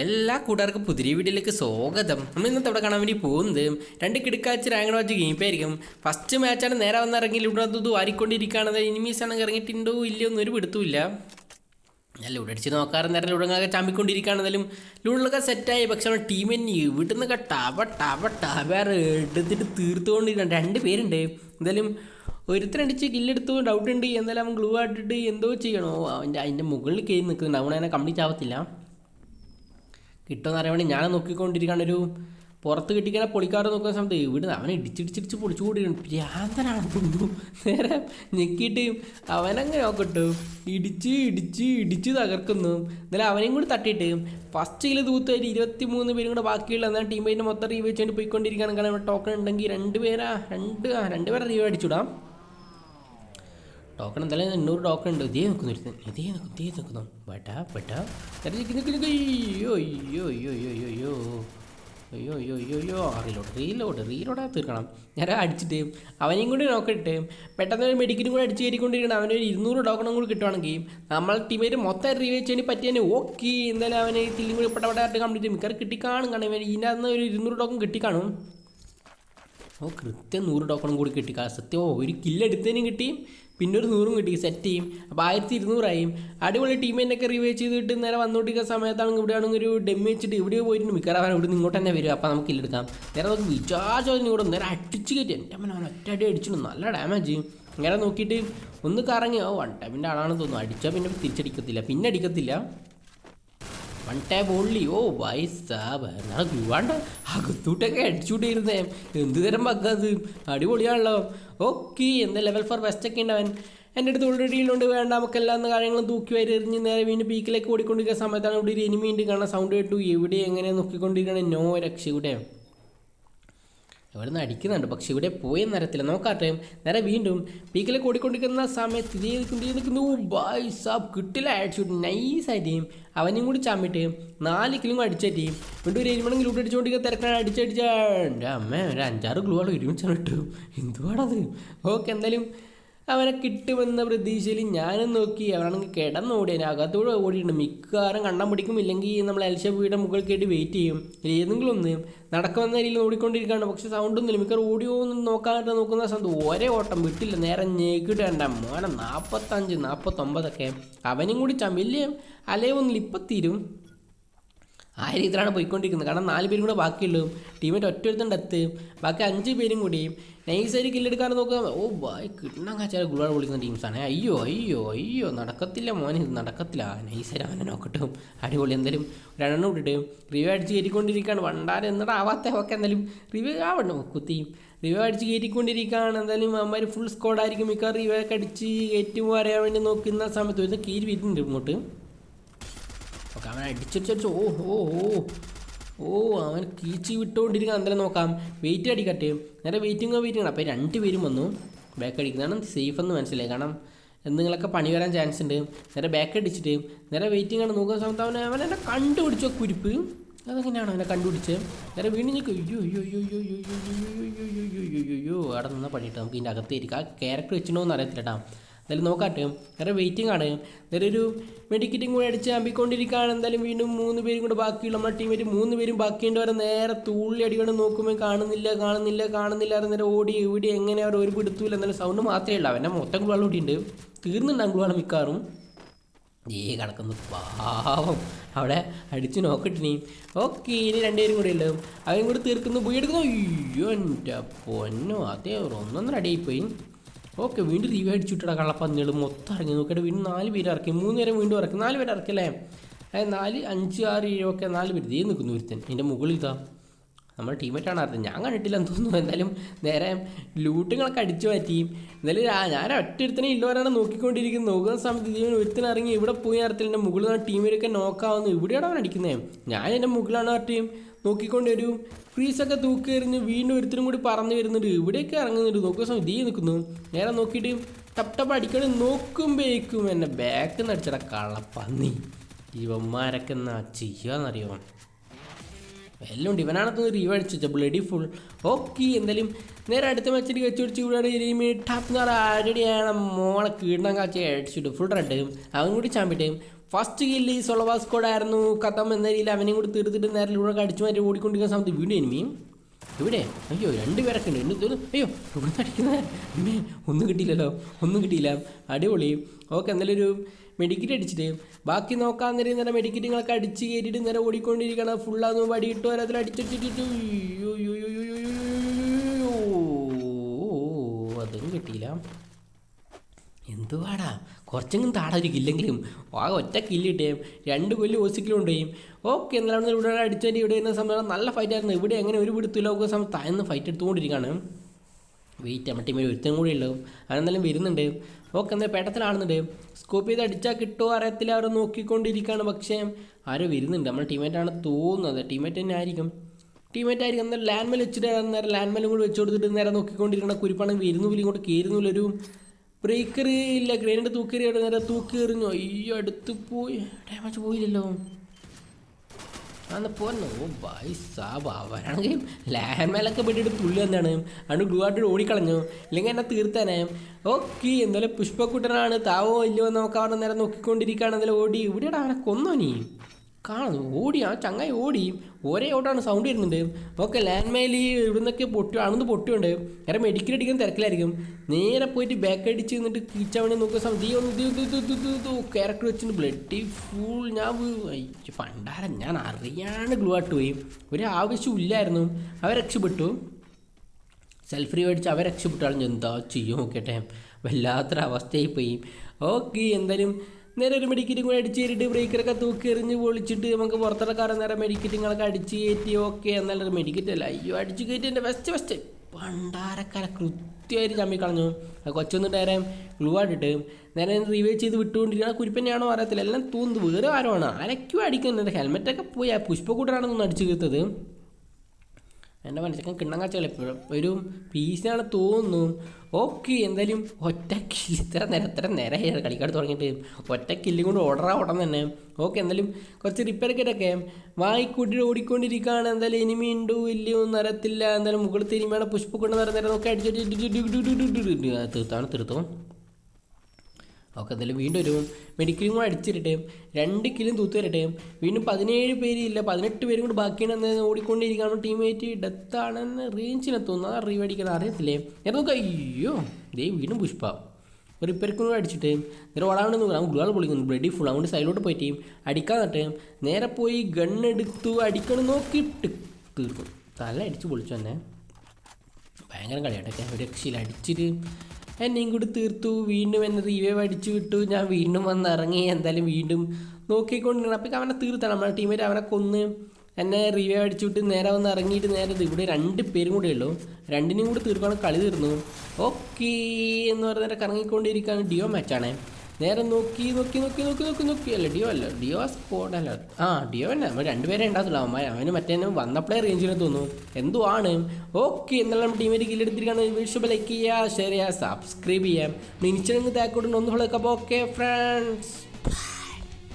എല്ലാ കൂട്ടുകാർക്കും പുതിയ വീട്ടിലേക്ക് സ്വാഗതം. നമ്മൾ ഇന്നത്തെ അവിടെ കാണാൻ വേണ്ടി പോകുന്നത് രണ്ട് കിടക്കാച്ച് റാങ്ക് വാച്ച് ഗെയിം പേരിക്കും ഫസ്റ്റ് മാച്ചാണ് നേരെ വന്ന് ഇറങ്ങി അത് വാരിക്കൊണ്ടിരിക്കുകയാണത് എനിമീസ് ആണെങ്കിൽ ഇറങ്ങിയിട്ടുണ്ടോ? ഇല്ലയോ ഒന്നും ഒരു പിടുത്തുമില്ല ഞാൻ ലൂടെ അടിച്ച് നോക്കാറ് നേരം ലൂടങ്ങൊക്കെ ചാമ്പിക്കൊണ്ടിരിക്കുകയാണെന്നാലും ലൂഡിലൊക്കെ സെറ്റായി പക്ഷെ നമ്മുടെ ടീമിന് ഇവിടെ നിന്നൊക്കെ ടവ ടവ ടവ എടുത്തിട്ട് തീർത്തുകൊണ്ടിരിക്കണം രണ്ട് പേരുണ്ട്. എന്തായാലും ഒരുത്തരടിച്ച് കില്ലെടുത്തു ഡൗട്ട് ഉണ്ട്. എന്തായാലും അവൻ ഗ്ലൂ ആട്ടിട്ട് എന്തോ ചെയ്യണോ? അവന്റെ അതിന്റെ മുകളിൽ കയറി നിൽക്കുന്നുണ്ട്. അവനെ കംപ്ലീറ്റ് ആവത്തില്ല. കിട്ടുമെന്ന് അറിയാൻ വേണ്ടി ഞാൻ നോക്കിക്കൊണ്ടിരിക്കുകയാണ് ഒരു പുറത്ത് കിട്ടിക്കുന്ന പൊളിക്കാറ് നോക്കുന്ന സമയത്ത് ഇവിടെ അവൻ ഇടിച്ചിടിച്ചിടിച്ച് പൊളിച്ചു കൂടിയാണ് ഭ്രാന്തനാണ്. തോന്നുന്നു നേരെ ഞെക്കിയിട്ട് അവനങ്ങനെ നോക്കട്ടു. ഇടിച്ച് ഇടിച്ച് ഇടിച്ച് തകർക്കുന്നു. എന്നാലും അവനെയും കൂടി തട്ടിയിട്ട് ഫസ്റ്റിൽ തൂത്തായിട്ട് ഇരുപത്തി മൂന്ന് പേരും കൂടെ ബാക്കിയുള്ള എന്നാൽ ടീമേറ്റിന് മൊത്തം റീവ് വെച്ചുകൊണ്ട് പോയിക്കൊണ്ടിരിക്കുകയാണ്. കാരണം ടോക്കൺ ഉണ്ടെങ്കിൽ രണ്ട് പേരാ രണ്ട് രണ്ട് പേരെ റീവ് അടിച്ചുവിടാം ടോക്കൺ എന്തായാലും എണ്ണൂറ് ടോക്കൺ ഉണ്ട്. ഇതേ നിൽക്കുന്നു ഇതേ നിൽക്കും ഇതേ നിൽക്കുന്നു. ബട്ടാ നിക്ക് നിക്ക് നിക്ക്. അയ്യോ അയ്യോ അയ്യോ അയ്യോ അയ്യോ അയ്യോ. അയ്യോ അയ്യോ അയ്യോ റീലോട്ട് റീലോട്ട് റീലോട്ട് തീർക്കണം. ഞാൻ അടിച്ചിട്ട് അവനെയും കൂടി നോക്കിയിട്ട് പെട്ടെന്ന് ഒരു മെഡിക്കലും കൂടി അടിച്ച് കയറിക്കൊണ്ടിരിക്കണം അവനൊരു ഇരുന്നൂറ് ടോക്കണും കൂടി കിട്ടുവാണെങ്കിൽ നമ്മൾ ടീമേറ്റ് മൊത്തം റീവേച്ച് ചെയ്യാൻ പറ്റിയാൽ ഓക്കെ എന്തായാലും അവന് തില്ലും കൂടി പെട്ടപ്പെട്ടായിട്ട് കംപ്ലീറ്റ് മിക്കവാറും കിട്ടിക്കാണും കാരണം ഇവൻ അന്ന് ഒരു ഇരുന്നൂറ് ടോക്കൺ കിട്ടിക്കാണും. ഓ കൃത്യം നൂറ് ടോക്കണും കൂടി കിട്ടി. സത്യം ഒരു കില്ലെടുത്തതിനും കിട്ടി. പിന്നെ ഒരു നൂറും കിട്ടി സെറ്റ് ചെയ്യും. അപ്പോൾ ആയിരത്തി ഇരുന്നൂറായും. അടിപൊളി ടീം ടീമിനൊക്കെ റിവൈവ് ചെയ്തിട്ട് നേരെ വന്നോട്ടിരിക്കുന്ന സമയത്താണെങ്കിൽ ഇവിടെ ആണെങ്കിൽ ഒരു ഡെമ്മി വെച്ചിട്ട് ഇവിടെ പോയിട്ട് മിക്കവാറും അവൻ ഇവിടെ ഇങ്ങോട്ട് തന്നെ വരും. അപ്പോൾ നമുക്ക് കില്ലെടുക്കാം നേരെ നമുക്ക് വിചാരിച്ചതിന് കൂടെ നേരെ അടിച്ച് കയറ്റി. എന്റെ അമ്മ ഒറ്റ അടി അടിച്ചിട്ടുണ്ട്. നല്ല ഡാമേജ് ഇങ്ങനെ നോക്കിയിട്ട് ഒന്ന് കറങ്ങി. ഓ വൺ ടൈമിന്റെ ആളാണെന്ന് തോന്നുന്നു. അടിച്ചാൽ പിന്നെ തിരിച്ചടിക്കത്തില്ല. പിന്നെ അടിക്കത്തില്ല. വൺ ടാബ് ഓൺലി ഓ വൈ സാബ് അകത്തൂട്ടൊക്കെ അടിച്ചുകൂട്ടിയിരുന്നേ എന്ത് തരം പക്കത് അടിപൊളിയാണല്ലോ. ഓക്കെ എന്താ ലെവൽ ഫോർ ബെസ്റ്റ് ഒക്കെ ഉണ്ട് എന്റെ അടുത്ത് ഓൾറെഡി ഉണ്ട് വേണ്ട നമുക്ക് എല്ലാ കാര്യങ്ങളും തൂക്കി വരി എറിഞ്ഞ് നേരെ വീണ്ടും പീക്കിലേക്ക് ഓടിക്കൊണ്ടിരിക്കുന്ന സമയത്താണ് ഇവിടെ ഒരു എനിമി ഉണ്ട്. കാണാൻ സൗണ്ട് കേട്ടു. എവിടെ എങ്ങനെ നോക്കിക്കൊണ്ടിരിക്കണേ? നോ രക്ഷ ഇവിടെ നിന്ന് അടിക്കുന്നുണ്ട്. പക്ഷെ ഇവിടെ പോയ നിരത്തില്ല. നോക്കാട്ടെ നേരെ വീണ്ടും പീക്കിലെ കൂടിക്കൊണ്ടിരിക്കുന്ന സമയത്ത് ഇതേ നിൽക്കുന്നു ഇതേ നിൽക്കുന്നു. ബൈ സാബ് കിട്ടില്ല അടിച്ചു നൈസായിട്ട് അവനെയും കൂടി ചമ്മിട്ട് നാല് കിലും അടിച്ചേറ്റി വീണ്ടും ഒരു എരുമണം ലൂട്ട് അടിച്ചുകൊണ്ടിരിക്കുന്ന തിരക്കാണ് അടിച്ചടിച്ച എന്റെ അമ്മ ഒരു അഞ്ചാറ് ഗ്ലൂ ആണ് ഒരുമിച്ചാണ് കിട്ടും. എന്തുവാണത് ഓക്കെ എന്തായാലും അവനെ കിട്ടുമെന്ന പ്രതീക്ഷയിൽ ഞാനും നോക്കി അവനാണെങ്കിൽ കിടന്നോടി. അതിന് അകത്തൂടെ ഓടിയിട്ടുണ്ട്. മിക്കവാറും കണ്ണം പിടിക്കും. ഇല്ലെങ്കിൽ നമ്മൾ എൽഷ വീടെ മുകളിൽ കയറ്റി വെയിറ്റ് ചെയ്യും. ഏതെങ്കിലും ഒന്ന് നടക്കുമെന്ന രീതിയിൽ ഓടിക്കൊണ്ടിരിക്കുകയാണ്. പക്ഷെ സൗണ്ടൊന്നുമില്ല മിക്കവാറും ഓടിയോ ഒന്നും നോക്കാനായിട്ട് നോക്കുന്ന സമയത്ത് ഒരേ ഓട്ടം വിട്ടില്ല. നേരെ ഞേക്കിട്ട് വേണ്ട മോനെ നാൽപ്പത്തഞ്ച് നാൽപ്പത്തൊമ്പതൊക്കെ അവനും കൂടി ചമ്മില്ലേ അലയൊന്നുമില്ല. ഇപ്പം തീരും. ആ രീതിയിലാണ് പോയിക്കൊണ്ടിരിക്കുന്നത്. കാരണം നാല് പേരും കൂടെ ബാക്കിയുള്ളൂ. ടീമേറ്റ് ഒറ്റ ഒരുത്തുണ്ട് എത്ത് ബാക്കി അഞ്ച് പേരും കൂടി. നൈസായിട്ട് കില്ലെടുക്കാൻ നോക്കുക. ഓ ബായ് കിട്ടണം കാച്ചാൽ ഗുളാട് വിളിക്കുന്ന ടീംസാണ് അയ്യോ അയ്യോ അയ്യോ നടക്കത്തില്ല മോനെ ഇത് നടക്കത്തില്ല. നൈസായിട്ട് അവനെ നോക്കട്ടും. അടിപൊളി. എന്തായാലും രണ്ടെണ്ണം വിട്ടിട്ട് റിവ്യൂ അടിച്ച് കയറ്റിക്കൊണ്ടിരിക്കുകയാണ്. വണ്ടാരം എന്നിട്ട് ആവാത്ത ഒക്കെ എന്തായാലും റിവ്യൂ ആവണം കുത്തി റിവ്യൂ അടിച്ച് കയറ്റിക്കൊണ്ടിരിക്കുകയാണ്. എന്തായാലും അവന്മാർ ഫുൾ സ്കോഡായിരിക്കും മിക്ക റിവ്യൂ ഒക്കെ അടിച്ച് കയറ്റുമോ അറിയാൻ വേണ്ടി നോക്കുന്ന സമയത്ത് ഒരു കീരി വരുന്നുണ്ട് ഇങ്ങോട്ട്. ഓക്കെ അവൻ അടിച്ചടിച്ചടിച്ച് ഓ ഓ ഓ ഓ അവൻ കീച്ചി വിട്ടുകൊണ്ടിരിക്കുക എന്തായാലും നോക്കാം വെയിറ്റ് അടിക്കട്ടെ നേരെ വെയിറ്റിംഗ് വെയിറ്റിംഗ് അപ്പോൾ രണ്ട് പേരും വന്നു ബാക്ക് അടിക്കുന്നതാണ് സേഫ് എന്ന് മനസ്സിലായി കാരണം എന്തെങ്കിലുമൊക്കെ പണി വരാൻ ചാൻസ് ഉണ്ട് നേരെ ബാക്ക് അടിച്ചിട്ട് നേരെ വെയിറ്റിംഗ് ആണ് നോക്കുന്ന സമയത്ത് അവൻ അവൻ എന്നെ കണ്ടുപിടിച്ചോ കുരിപ്പ് അതെങ്ങനെയാണ് അവനെ കണ്ടുപിടിച്ച് നേരെ വീണ്ടും അയ്യോ അയ്യോ അയ്യോ അയ്യോ അയ്യോ അയ്യോ അയ്യോ അയ്യോ അയ്യോ അയ്യോ അയ്യോ അവിടെ നിന്നാൽ പണിയിട്ട് നമുക്ക് ഇതിന്റെ അകത്തേരിക്കും ആ ക്യാരക്ടർ വെച്ചിട്ടുണ്ടോ എന്ന് അറിയത്തില്ല കേട്ടോ എന്തായാലും നോക്കാട്ടെ. വേറെ വെയിറ്റിംഗ് ആണ്. നേരെ ഒരു മെഡിക്കറ്റും കൂടെ അടിച്ച് അമ്പിക്കൊണ്ടിരിക്കുകയാണ്. എന്തായാലും വീണ്ടും മൂന്ന് പേരും കൂടെ ബാക്കിയുള്ള നമ്മുടെ ടീമേറ്റ് മൂന്ന് പേരും ബാക്കിയുണ്ട്. വരെ നേരെ തുള്ളി അടിക്കണം നോക്കുമ്പോൾ കാണുന്നില്ല കാണുന്നില്ല കാണുന്നില്ല നേരെ ഓടി എവിടെ എങ്ങനെ അവർ ഒരു പിടുത്തൂല എന്നാലും സൗണ്ട് മാത്രമേ ഉള്ളൂ. അവന്റെ മൊത്തം ഗുളാൾ ഓടിയുണ്ട് തീർന്നുണ്ടാകും ഗുളാൾ മിക്കാറും ഏ കിടക്കുന്നു. പാവം. അവിടെ അടിച്ച് നോക്കട്ടിനി ഓക്കെ ഇനി രണ്ടുപേരും കൂടെ ഉള്ളു. അവൻ കൂടി തീർക്കുന്നു. പോയി എടുക്കുന്നു. അയ്യോ എന്റെ പൊന്നോ. അതേ ഒന്നൊന്നര അടിയായിപ്പോയി ഓക്കെ വീണ്ടും റീവ് അടിച്ചുവിട്ടാ കള്ളപ്പന്നികൾ മൊത്തം ഇറങ്ങി നോക്കിയിട്ട് വീണ്ടും നാല് പേര് ഇറക്കി. മൂന്ന് നേരം വീണ്ടും ഇറക്കി. നാല് പേര് ഇറക്കി അല്ലേ? അതായത് നാല് അഞ്ച് ആറ് ഏഴ് ഒക്കെ നാല് പേര്. ദേ നിൽക്കുന്നു ഒരുത്തൻ. എന്റെ മുകളിൽ ഇതാ. നമ്മുടെ ടീമേറ്റാണ് അറിഞ്ഞത് ഞാൻ കണ്ടിട്ടില്ല എന്ന് തോന്നുന്നു. എന്തായാലും നേരെ ലൂട്ടുകളൊക്കെ അടിച്ചു മാറ്റി എന്തായാലും ഞാൻ ഒറ്റൊരുത്തനെ ഇല്ലവരാണ് നോക്കിക്കൊണ്ടിരിക്കുന്നത് നോക്കുന്ന സമയത്ത് ഇതിന് ഒരുത്തനെ ഇറങ്ങി ഇവിടെ പോയി അറിയത്തില്ല എന്റെ മുകളിൽ ടീമിലൊക്കെ നോക്കാവുന്നു ഇവിടെയാണ് അവൻ അടിക്കുന്നത് ഞാൻ എന്റെ മുകളിലാണ് ആ ടീം നോക്കിക്കൊണ്ട് ഒരു ഫ്രീസൊക്കെ തൂക്കി എറിഞ്ഞ് വീണ്ടും ഒരുത്തരും കൂടി പറന്ന് വരുന്നുണ്ട്. ഇവിടെയൊക്കെ ഇറങ്ങുന്നുണ്ട്. നോക്കുന്ന സമയം ഇതേ നിൽക്കുന്നു. നേരെ നോക്കിയിട്ട് ടപ്പ് ടപ്പ് അടിക്കണം നോക്കുമ്പോഴേക്കും എന്നെ ബാക്ക് നിന്ന് കള്ളപ്പന്നി. ഇവന്മാരൊക്കെ എന്നാ ചെയ്യാന്നറിയോ എല്ലാം ഉണ്ട് ഇവനാണത് റീവ് അടിച്ചു ബ്ലഡി ഫുൾ ഓക്കെ എന്തായാലും നേരെ അടുത്ത മെച്ചിട്ട് വെച്ച് പിടിച്ച് ഇവിടെ ടാപ്പ് ആരുടെയാണ് മോളെ കീടണം കാച്ചി അടിച്ചിട്ട്. ഫുൾ റെഡ് അവൻ കൂടി ചാമ്പിട്ട് ഫസ്റ്റ് കില്ല് ഈ സൊളവാ സ്കോഡായിരുന്നു കഥം എന്ന രീതിയിൽ അവനെയും കൂടി തീർത്തിട്ട് നേരെ ഇവിടെ അടിച്ചു മാറ്റി ഓടിക്കൊണ്ടിരിക്കുന്ന സമയത്ത് വീണ്ടും എനിമിയും ഇവിടെ? അയ്യോ രണ്ട് പേരൊക്കെ ഉണ്ട്. എന്നെ തോന്നുന്നു അയ്യോ ഇവിടെ അടിക്കുന്നത് അമ്മേ ഒന്നും കിട്ടിയില്ലല്ലോ. ഒന്നും കിട്ടിയില്ല. അടിപൊളി. ഓക്കെ എന്തായാലും ഒരു മെഡിക്കറ്റ് അടിച്ചിട്ട് ബാക്കി നോക്കാൻ നേരം നേരെ മെഡിക്കറ്റുകളൊക്കെ അടിച്ച് കയറ്റിയിട്ട് നേരെ ഓടിക്കൊണ്ടിരിക്കണം ഫുള്ളാന്ന് വടിയിട്ട് ഓരോരുത്തർ അയ്യോ അതും കിട്ടിയില്ല എന്തുവാടാ കുറച്ചെങ്കിലും താടാ ഒരു കില്ലെങ്കിലും ആ ഒറ്റ കില്ലിട്ടേ രണ്ട് കൊല്ലി ഓസിക്കലും ഉണ്ട് ഓക്കെ എന്നാലും ഇവിടെ അടിച്ചതിന്റെ ഇവിടെ ഇരുന്ന സമയം നല്ല ഫൈറ്റ് ആയിരുന്നു ഇവിടെ എങ്ങനെ ഒരു പിടുത്തില്ല ഒക്കെ സമയം താഴ്ന്ന് ഫൈറ്റ് എടുത്തുകൊണ്ടിരിക്കുകയാണ് വെയിറ്റ് നമ്മുടെ ടീമിൽ ഒരുത്തനും കൂടി ഉണ്ടാവും അതെന്തായാലും വരുന്നുണ്ട് ഓക്കെ എന്നാൽ പേട്ടത്തിലാണെന്നുണ്ട്. സ്കോപ്പ് ചെയ്ത് അടിച്ചാൽ കിട്ടുമോ അറിയത്തില്ല അവർ നോക്കിക്കൊണ്ടിരിക്കുകയാണ് പക്ഷേ ആരോ വരുന്നുണ്ട്. നമ്മൾ ടീമേറ്റാണ് തോന്നുന്നത്. ടീമേറ്റ് തന്നെ ആയിരിക്കും. ടീമേറ്റ് ആയിരിക്കും. എന്നാൽ ലാൻഡ് മേൽ വെച്ചിട്ട് നേരെ ലാൻഡ് മേലും കൂടി വെച്ച് കൊടുത്തിട്ട് നേരെ നോക്കിക്കൊണ്ടിരിക്കുന്ന കുരിപ്പാണ് വരുന്നുമില്ല ഇങ്ങോട്ട് കയറുന്നില്ലൊരു ബ്രേക്കർ ഇല്ല. ഗ്രേനിന്റെ തൂക്കേറിയാണ് നേരെ തൂക്കി എറിഞ്ഞു അയ്യോ അടുത്ത് പോയി. ഡാമേജ് പോയില്ലല്ലോ. അന്ന് പോന്നു ഓ ബൈ സാബ് അവരാണെങ്കിൽ ലാൻഡ്മേലൊക്കെ പെട്ടിട്ട് തുള്ളി എന്താണ് അണ്ട് ഗ്ലൂ ഓടിക്കളഞ്ഞു. ഇല്ലെങ്കിൽ എന്നെ തീർത്താനേ. ഓക്കെ എന്തായാലും പുഷ്പക്കുട്ടനാണ്. താവോ ഇല്ലയോ നോക്കാൻ നേരം നോക്കിക്കൊണ്ടിരിക്കുകയാണ്. എന്തായാലും ഓടി. ഇവിടെയാണ് അവനെ കൊന്നോ നീ? കാണുന്നു. ഓടി ആ ചങ്ങായി ഓടി. ഒരേ ഓട്ടാണ് സൗണ്ട് വരുന്നുണ്ട് ഓക്കെ ലാൻഡ് മൈലി ഇവിടുന്നൊക്കെ പൊട്ടി അണുന്ന് പൊട്ടിയുണ്ട് നേരെ മെഡിക്കൽ അടിക്കാൻ തിരക്കിലായിരിക്കും. നേരെ പോയിട്ട് ബാക്ക് അടിച്ച് നിന്നിട്ട് കിച്ചാൻ വേണ്ടി നോക്കുന്ന സമയത്ത് ഈ ഒന്ന് ക്യാരക്ടർ വെച്ചിട്ട് ബ്ലഡ് ഫുൾ ഞാൻ പണ്ടാരം ഞാൻ അറിയാണ്ട് ഗ്ലൂ ആയിട്ട് പോയി. ഒരു ആവശ്യമില്ലായിരുന്നു അവർ രക്ഷപ്പെട്ടു. സെൽഫ് റീ മേടിച്ച് അവർ രക്ഷപ്പെട്ടാലും എന്താ ചെയ്യും നോക്കട്ടെ വല്ലാത്തൊരവസ്ഥയായി പോയി. ഓക്കെ എന്തായാലും നേരെ ഒരു മെഡിക്കറ്റും കൂടെ അടിച്ച് കയറിയിട്ട് ബ്രേക്കറൊക്കെ തൂക്കി എറിഞ്ഞ് പൊളിച്ചിട്ട് നമുക്ക് പുറത്തിറക്കാറ് നേരെ മെഡിക്കറ്റുകളൊക്കെ അടിച്ച് കയറ്റി ഓക്കെ എന്നാലൊരു മെഡിക്കറ്റ് അല്ല അയ്യോ അടിച്ച് കയറ്റി എന്റെ ബെസ്റ്റ് ബെസ്റ്റ് പണ്ടാരക്കാല കൃത്യമായിട്ട് ചമ്മി കളഞ്ഞു. ആ കൊച്ചൊന്ന് നേരെ ഗ്ലൂ ആയിട്ടിട്ട് നേരെ റിവൈവ് ചെയ്ത് വിട്ടുകൊണ്ടിരിക്കുന്ന കുരിപ്പന്നെയാണോ അറിയത്തില്ല. എല്ലാം തൂന്ന് വേറെ ആരോ ആണ് ആരൊക്കെയോ അടിക്കുന്നത് ഹെൽമെറ്റൊക്കെ പോയി. ആ പുഷ്പക്കൂട്ടനാണെന്നൊന്ന് അടിച്ച് തീർത്തത് എന്റെ മനസ്സിലേക്ക് കിണ്ണങ്ങാച്ചകൾ എപ്പോഴും ഒരു പീസിനാണ് തോന്നുന്നു ഓക്കെ എന്തായാലും ഒറ്റ കില്ല് ഇത്ര നേരം ഇത്ര നേരമായി കളിക്കാട് തുടങ്ങിയിട്ട് ഒറ്റ കില്ലും കൊണ്ട് ഓടറാ ഓടം തന്നെ ഓക്കെ എന്തായാലും കുറച്ച് റിപ്പയർ കിട്ടൊക്കെ വായിക്കൂട്ടി ഓടിക്കൊണ്ടിരിക്കുകയാണ് എന്തായാലും ഇനിമി ഉണ്ട് ഇല്ലയോ ഒന്നും അറിയത്തില്ല എന്തായാലും മുകളിൽ തിരുമിയാണ് പുഷ്പക്കൊണ്ട് നേരം നേരം നോക്കി അടിച്ചു തീർത്താണ് തീർത്തു ഓക്കെ എന്തായാലും വീണ്ടും ഒരു മെഡിക്കലും കൂടെ അടിച്ചിരട്ടെ. രണ്ട് കിലും തൂത്ത് വരട്ടെ. വീണ്ടും പതിനേഴ് പേര് ഇല്ല പതിനെട്ട് പേരും കൂടെ ബാക്കിയാണെന്ന് ഓടിക്കൊണ്ടിരിക്കുകയാണ് ടീമേറ്റ് ഡെത്താണെന്ന് റേഞ്ചിനെത്തുന്നു ആ റീവ് അടിക്കണം അറിയത്തില്ലേ? ഞാൻ നോക്കാം. അയ്യോ ദേ വീണ്ടും പുഷ്പ. റിപ്പയർക്കും കൂടെ അടിച്ചിട്ട്. നേരെ ഓടാണ്ട് നോക്കാം ഗ്ലാൾ പൊളിക്കുന്നു ബ്ലഡി ഫുൾ അതുകൊണ്ട് സൈഡിലോട്ട് പോയിട്ട് അടിക്കാൻ നട്ട് നേരെ പോയി ഗണ്ണെടുത്തു അടിക്കണം നോക്കിയിട്ട് തീർക്കും. തല അടിച്ച് പൊളിച്ചു തന്നെ. ഭയങ്കര കളിയാട്ടൊക്കെ ഒരു രക്ഷയിൽ അടിച്ചിട്ട് എന്നെയും കൂടി തീർത്തു. വീണ്ടും എന്നെ റീവേവ് അടിച്ചു വിട്ടു. ഞാൻ വീണ്ടും വന്ന് ഇറങ്ങി. എന്തായാലും വീണ്ടും നോക്കിക്കൊണ്ടിരുന്നു അപ്പം അവനെ തീർത്താണ്. നമ്മുടെ ടീമേറ്റ് അവനെ കൊന്ന് എന്നെ റീവേവ് അടിച്ചു വിട്ട് നേരെ വന്ന് ഇറങ്ങിയിട്ട് നേരെ ഇവിടെ രണ്ട് പേരും കൂടെ ഉള്ളൂ. രണ്ടിനും കൂടി തീർക്കാണ് കളി തീർന്നു. ഓക്കേ എന്ന് പറഞ്ഞിട്ട് കറങ്ങിക്കൊണ്ടിരിക്കുകയാണ് ഡിയോ മാച്ചാണേ. നേരെ നോക്കി നോക്കി നോക്കി നോക്കി നോക്കി നോക്കി. അല്ല ഡിയോ അല്ല ഡിയോ സ്കോഡ് അല്ല. ആ ഡിയോ തന്നെ. നമ്മൾ രണ്ടുപേരെ ഉണ്ടാകത്തുള്ളൂ അവന്മാർ അവന് മറ്റേ വന്നപ്പോഴേ റേഞ്ചിനെ തോന്നുന്നു. എന്തോ ആണ് ഓക്കെ എന്നാലും ടീമേറ്റ് കില്ലെടുത്തിരിക്കുകയാണ് വീഡിയോ ലൈക്ക് ചെയ്യുക ഷെയർ ചെയ്യുക സബ്സ്ക്രൈബ് ചെയ്യാം ഇനി ഇനിച്ചെങ്കിൽ ഒന്നുകൊള്ളൊക്കെ അപ്പോൾ ഓക്കെ ഫ്രണ്ട്സ്